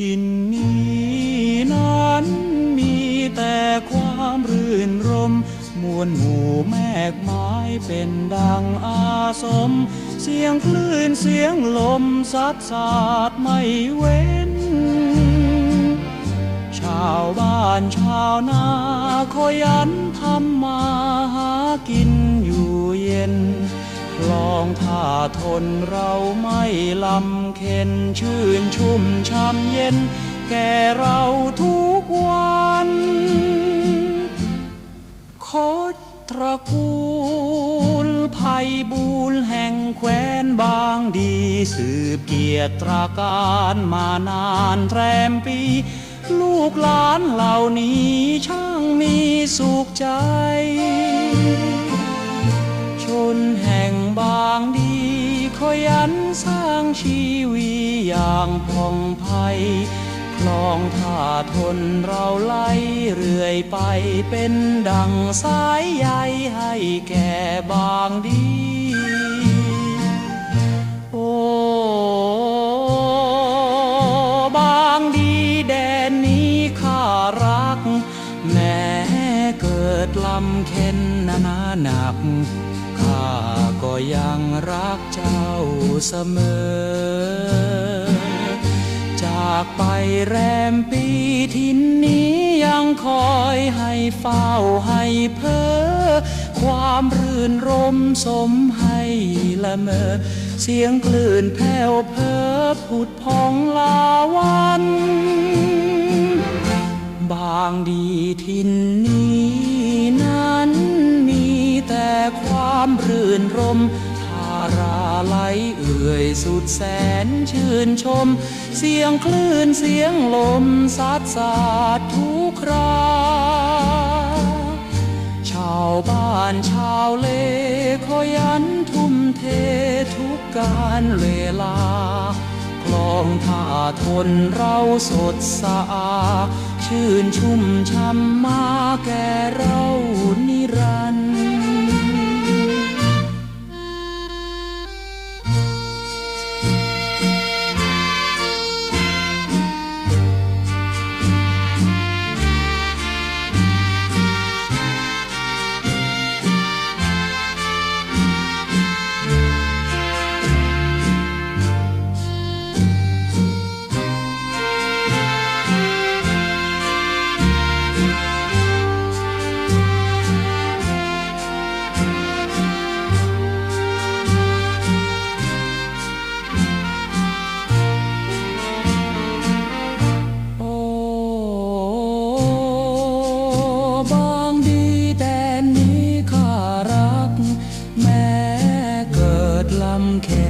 ถิ่นนี้นั้นมีแต่ความรื่นรม มวลหมู่แมกไม้เป็นดังอาสม เสียงคลื่นเสียงลมสัดสาดไม่เว้น ชาวบ้านชาวนาคขยันทำมาหากินอยู่ องท่าทนเราไม่ลำเค็นชื่นชุ่มช่ำเย็น แก่เราทุกวันโคตระกูลไพบูลแห่งแคว้นบางดี สืบเกียรติตราการมานานแรมปี ลูกหลานเหล่านี้ช่างมีสุขใจ ยันสร้างชีวีอย่างผ่องไพ่คลองท่าทนเราไล่เรื่อยไปเป็นดังสายใยให้แก่บางดี นนาหนัก ข้าก็ยังรักเจ้าเสมอ จากไปแรมปีทินนี้ยังคอยให้เฝ้าให้เพ้อความรื่นรมสมให้ละเมอ เสียงคลื่นแผ่วเพอผุดพองลาวัน บางดีทินนี้นั้นามรื่นรมทาราไหลเอื่อยสุดแสนชื่นชม เสียงคลื่นเสียงลมซัดสาดทุกครา ชาวบ้านชาวเลขยันทุ่มเททุกการเวลาคลองท่าทนเราสดสะอาดชื่นชุ่มช่ำมาแก่เรา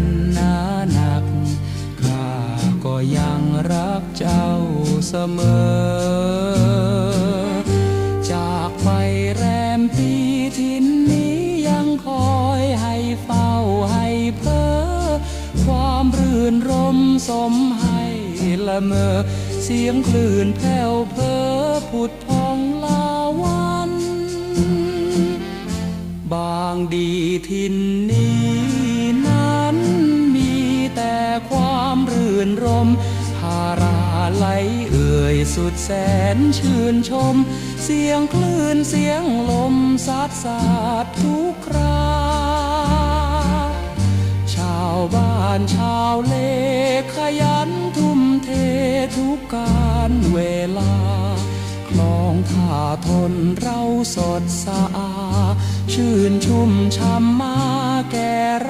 เค็นหนาหนัก ข้าก็ยังรักเจ้าเสมอ จากไปแรมปีทินนี้ยังคอยให้เฝ้าให้เพ้อความรื่นรมสมให้ละเมอ เสียงคลื่นแผ่วเพ้อผุดพองลาวัน บางดีทินนี้ นรมพาราไหลเอื่อยสุดแสนชื่นชม เสียงคลื่นเสียงลมซัดสาดทุกครา ชาวบ้านชาวเลขยันทุ่มเททุกการเวลาคลองท่าทนเราสดสะอาดชื่นชุ่มช่ำมาแก่รา